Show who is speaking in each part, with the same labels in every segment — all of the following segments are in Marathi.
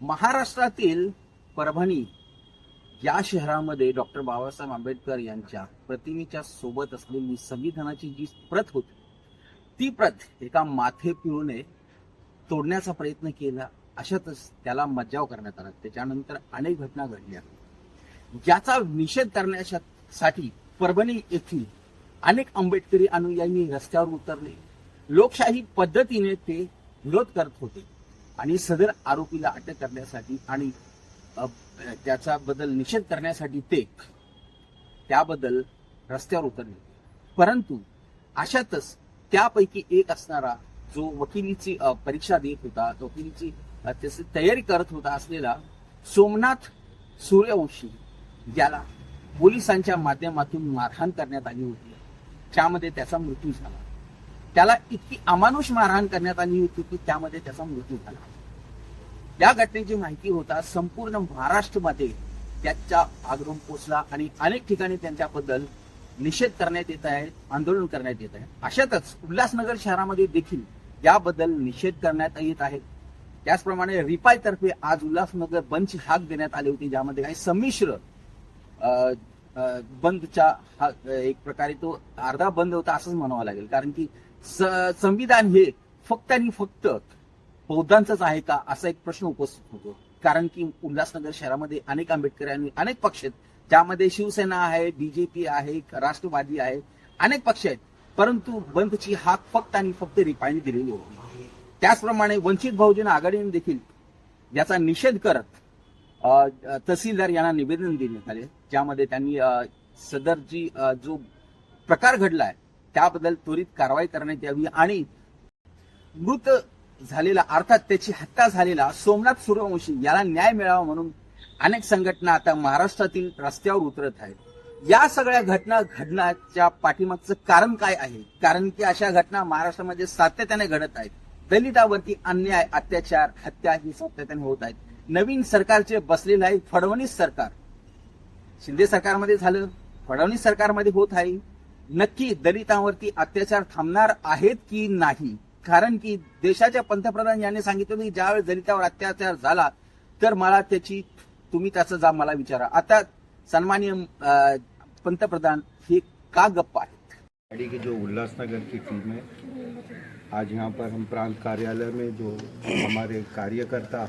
Speaker 1: महाराष्ट्रातील परभणी या शहरामध्ये डॉक्टर बाबासाहेब आंबेडकर यांच्या प्रतिमेच्या सोबत असलेली संविधानाची जी प्रत होती ती प्रत एका माथे पिळूने तोडण्याचा प्रयत्न केला अशातच त्याला मज्जाव करण्यात आला. त्याच्यानंतर अनेक घटना घडल्या. ज्याचा निषेध करण्यासाठी परभणी येथील अनेक आंबेडकरी अनुयायी रस्त्यावर उतरले. लोकशाही पद्धतीने ते विरोध करत होते. आणि सदर आरोपीला अटक करण्यासाठी आणि त्याचा बदल निषेध करण्यासाठी ते त्याबद्दल रस्त्यावर उतरले. परंतु अशातच त्यापैकी एक असणारा जो वकिलीची परीक्षा देत होता वकिलीची त्याची तयारी करत होता असलेला सोमनाथ सूर्यवंशी ज्याला पोलिसांच्या माध्यमातून मारहाण करण्यात आली होती. त्यामध्ये त्याचा मृत्यू झाला. त्याला इतकी अमानुष मारहाण करण्यात आली होती की त्यामध्ये त्याचा मृत्यू झाला. या घटनेची माहिती होता संपूर्ण महाराष्ट्रमध्ये त्याचा आग्रह पोचला आणि अनेक ठिकाणी त्यांच्याबद्दल निषेध करण्यात येत आहे आंदोलन करण्यात येत आहे. अशातच उल्हासनगर शहरामध्ये देखील याबद्दल निषेध करण्यात येत आहे. त्याचप्रमाणे रिपाय तर्फे आज उल्हासनगर बंदची हाक देण्यात आली होती ज्यामध्ये काही संमिश्र बंदचा हा एक प्रकारे तो अर्धा बंद होता असंच म्हणावा लागेल. कारण की संविधान हे फक्त आणि फक्त बौद्धांचंच आहे का असा एक प्रश्न उपस्थित होतो. कारण की उल्हासनगर शहरामध्ये अनेक आंबेडकर अनेक पक्ष आहेत. ज्यामध्ये शिवसेना आहे बीजेपी आहे राष्ट्रवादी आहे अनेक पक्ष आहेत. परंतु बंदची हाक फक्त आणि फक्त रिपाईने दिलेली होती. त्याचप्रमाणे वंचित बहुजन आघाडीने देखील याचा निषेध करत तहसीलदार यांना निवेदन देण्यात आले. ज्यामध्ये त्यांनी अ, सदरची जो प्रकार घडलाय त्याबद्दल त्वरित कारवाई करण्यात यावी आणि मृत झालेला अर्थात त्याची हत्या झालेला सोमनाथ सूर्यवंशी याला न्याय मिळावा म्हणून अनेक संघटना आता महाराष्ट्रातील रस्त्यावर उतरत आहेत. या सगळ्या घटना घडण्याच्या पाठीमागचं कारण काय आहे? कारण की अशा घटना महाराष्ट्रामध्ये सातत्याने घडत आहेत. दलितावरती अन्याय अत्याचार हत्या ही सातत्याने होत आहेत. नवीन सरकारचे बसलेलं आहे फडणवीस सरकार. शिंदे सरकारमध्ये झालं फडणवीस सरकारमध्ये होत आहे. नक्की दलितांवरती अत्याचार थांबणार आहेत की नाही? कारण की देशाच्या पंतप्रधान यांनी सांगितलं की ज्यावेळेस दलितावर अत्याचार झाला तर मला त्याची तुम्ही त्याचा जा मला विचारा. आता सन्माननीय पंतप्रधान हे का गप्प आहेत?
Speaker 2: गाड़ी की जो उल्लासनगर की टीम है आज यहाँ पर हम प्रांत कार्यालय में जो हमारे कार्यकर्ता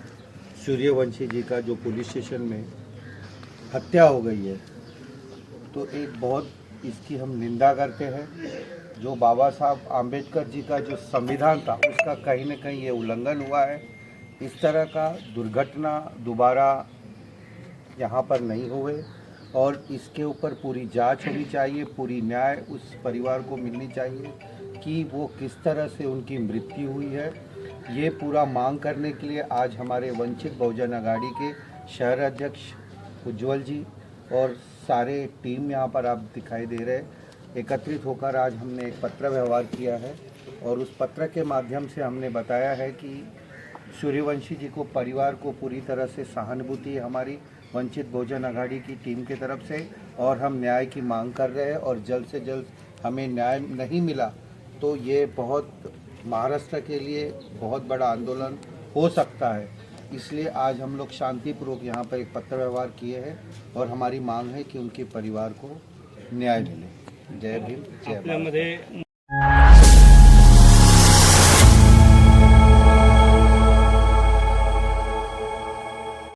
Speaker 2: सूर्यवंशी जी का जो पुलिस स्टेशन में हत्या हो गई है तो एक बहुत इसकी हम निंदा करते हैं। जो बाबा साहब आम्बेडकर जी का जो संविधान था, उसका कहीं ना कहीं ये उल्लंघन हुआ है। इस तरह का दुर्घटना दोबारा यहाँ पर नहीं हुए और इसके ऊपर पूरी जाँच होनी चाहिए, पूरी न्याय उस परिवार को मिलनी चाहिए कि वो किस तरह से उनकी मृत्यु हुई है। ये पूरा मांग करने के लिए आज हमारे वंचित बहुजन अघाड़ी के शहर अध्यक्ष उज्जवल जी और सारे टीम यहाँ पर आप दिखाई दे रहे एकत्रित होकर आज हमने एक पत्र व्यवहार किया है और उस पत्र के माध्यम से हमने बताया है कि सूर्यवंशी जी को परिवार को पूरी तरह से सहानुभूति हमारी, वंचित भोजन अघाड़ी की टीम की तरफ़ से और हम न्याय की मांग कर रहे हैं और जल्द से जल्द हमें न्याय नहीं मिला तो ये बहुत महाराष्ट्र के लिए बहुत बड़ा आंदोलन हो सकता है। इसलिए आज हम लोग शांतिपूर्वक यहाँ पर एक पत्र व्यवहार किए हैं और हमारी मांग है कि उनके परिवार को न्याय मिले। जय भीम जय